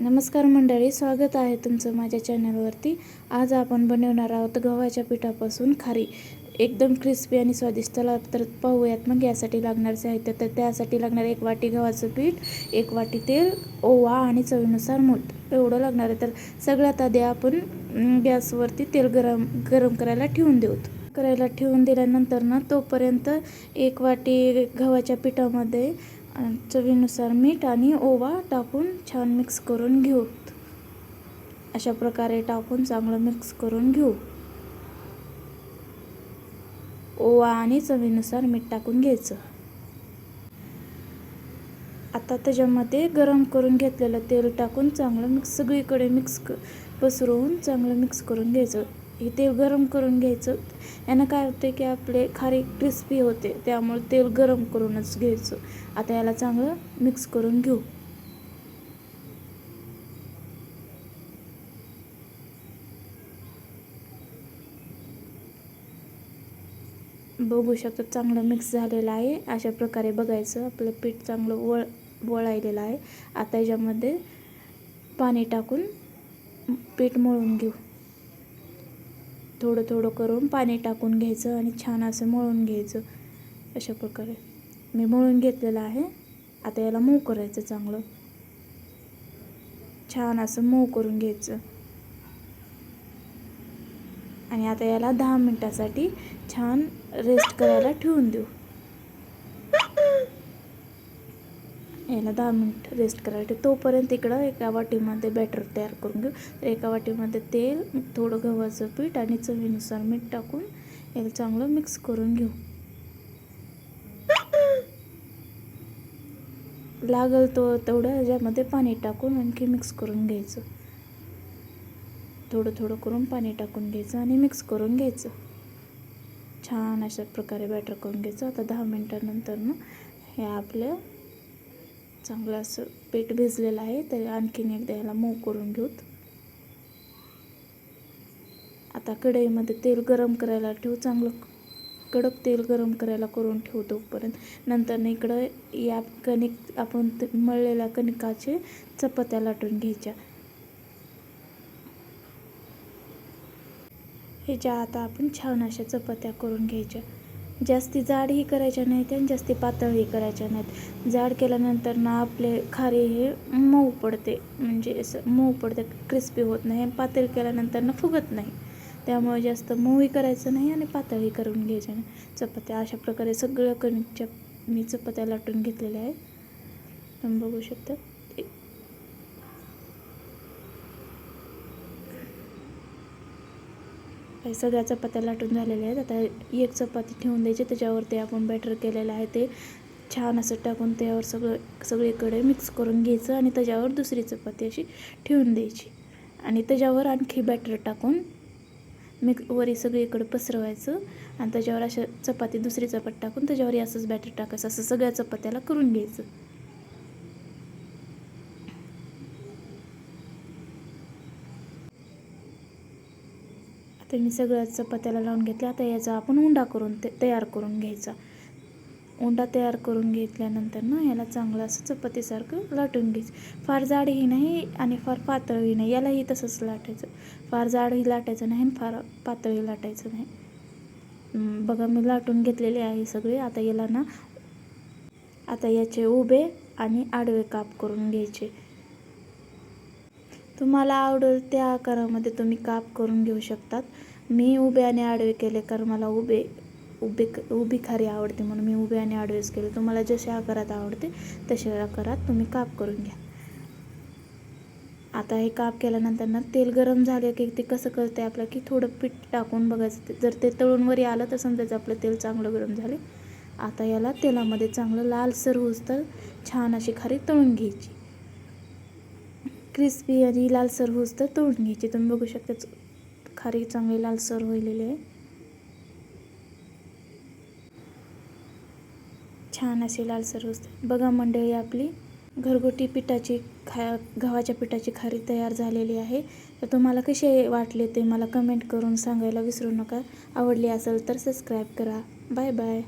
नमस्कार मंडळी स्वागत आहे तुमचं माझ्या चॅनलवरती. आज आपण बनवणार आहोत गव्हाच्या पिठापासून खारी. एकदम क्रिस्पी आणि स्वादिष्ट तर पाहूयात मग यासाठी लागणार साहित्य. तर त्यासाठी लागणार एक वाटी गव्हाचं पीठ एक वाटी तेल ओवा आणि चवीनुसार मूठ. एवढं लागणार आहे. तर सगळ्यात आधी आपण गॅसवरती तेल गरम गरम करायला ठेवून देऊ. करायला ठेवून दिल्यानंतर ना तोपर्यंत एक वाटी गव्हाच्या पिठामध्ये चवीनुसार मीठ आणि ओवा टाकून छान मिक्स करून घेऊ. अशा प्रकारे टाकून चांगलं मिक्स करून घेऊ. ओवा आणि चवीनुसार मीठ टाकून घ्यायचं. आता त्याच्यामध्ये गरम करून घेतलेलं तेल टाकून चांगलं मिक्स सगळीकडे मिक्स क पसरवून चांगलं मिक्स करून घ्यायचं. हे तेल गरम करून घ्यायचं. यानं काय होतं की आपले खारी क्रिस्पी होते त्यामुळे तेल गरम करूनच घ्यायचं. आता याला चांगलं मिक्स करून घेऊ. बघू शकतो चांगलं मिक्स झालेलं आहे. अशा प्रकारे बघायचं आपलं पीठ चांगलं वळ वळायलेलं आहे. आता याच्यामध्ये पाणी टाकून पीठ मळून घेऊ. थोडं थोडं करून पाणी टाकून घ्यायचं आणि छान असं मळून घ्यायचं. अशा प्रकारे. मी मळून घेतलेलं आहे. आता याला मऊ करायचं चांगलं. छान असं मऊ करून घ्यायचं. आणि आता याला दहा मिनटासाठी छान रेस्ट करायला ठेवून देऊ. याला दहा मिनिट रेस्ट करायला. तोपर्यंत इकडं एका वाटीमध्ये बॅटर तयार करून घेऊ. तर एका वाटीमध्ये तेल थोडं गव्हाचं पीठ आणि चवीनुसार मीठ टाकून याला चांगलं मिक्स करून घेऊ. लागल तो तेवढं ह्याच्यामध्ये पाणी टाकून आणखी मिक्स करून घ्यायचं. थोडं थोडं करून पाणी टाकून घ्यायचं आणि मिक्स करून घ्यायचं. छान अशा प्रकारे बॅटर करून घ्यायचं. आता दहा मिनटानंतर ना हे आपलं चांगलं असं पीठ भिजलेलं आहे तर आणखीन एकदा ह्याला मऊ करून घेऊत. आता कढईमध्ये तेल गरम करायला ठेवू चांगलं कडक तेल गरम करायला करून ठेवू तोपर्यंत. नंतर इकडं या कणिक आपण मळलेल्या कणिकाचे चपात्या लाटून घ्यायच्या. ह्याच्या आता आपण छान अशा चपात्या करून घ्यायच्या. जास्ती जाडही करायच्या नाहीत आणि जास्ती पातळही करायच्या नाहीत. जाड केल्यानंतर ना आपले खारे हे मऊ पडते. म्हणजे असं मऊ पडते क्रिस्पी होत नाही आणि पातळ केल्यानंतर ना फुगत नाही. त्यामुळे जास्त मऊही करायचं नाही आणि पातळही करून घ्यायचं नाही. चपात्या अशा प्रकारे सगळं कणिकच्या मी चपात्या लाटून घेतलेल्या आहेत. तुम्ही बघू शकता. हे सगळ्या चपात्या लाटून झालेल्या आहेत. आता एक चपाती ठेवून द्यायची त्याच्यावरती आपण बॅटर केलेलं आहे ते. छान असं टाकून त्यावर सगळं सगळीकडे मिक्स करून घ्यायचं आणि त्याच्यावर दुसरी चपाती अशी ठेवून द्यायची. आणि त्याच्यावर आणखी बॅटर टाकून मिक्स वरी सगळीकडे पसरवायचं. आणि त्याच्यावर अशा चपाती दुसरी चपाती टाकून त्याच्यावर असंच बॅटर टाकायचं. असं सगळ्या चपात्याला करून घ्यायचं. त्यांनी मी सगळ्या चपात्याला लावून घेतल्या आता याचा आपण उंडा करून ते तयार करून घ्यायचा. उंडा तयार करून घेतल्यानंतर ना याला चांगलं असं चपातीसारखं लाटून घ्यायचं. फार जाडही नाही आणि फार पातळही नाही. यालाही तसंच लाटायचं. फार जाडही लाटायचं नाही आणि फार पातळही लाटायचं नाही. बघा मी लाटून घेतलेले आहे सगळे. आता याला ना आता याचे उभे आणि आडवे काप करून घ्यायचे. तुम्हाला आवडेल त्या आकारामध्ये तुम्ही काप करून घेऊ शकतात. मी उभे आणि आडवे केले कारण मला उभे उभे उभी खारी आवडते म्हणून मी उभे आणि आडवेच केले. तुम्हाला जशा आकारात आवडते तशा आकारात तुम्ही काप करून घ्या. आता हे काप केल्यानंतर ना तेल गरम झालं की ते कसं करते आपलं? की थोडं पीठ टाकून बघायचं. ते जर ते तळून वरी आलं तर समजायचं आपलं तेल चांगलं गरम झाले आता याला तेलामध्ये चांगलं लालसर होस तर छान अशी खारी तळून घ्यायची. क्रिस्पी आणि लालसर होस तर तोडून घ्यायचे तुम्ही बघू शकता खारी चांगली लालसर होईलेले आहे. छान असे लालसर होस बघा मंडळी आपली घरगुती पिठाची खा गव्हाच्या पिठाची खारी तयार झालेली आहे. तर तुम्हाला कसे वाटले ते मला कमेंट करून सांगायला विसरू नका. आवडली असेल तर सबस्क्राईब करा. Bye bye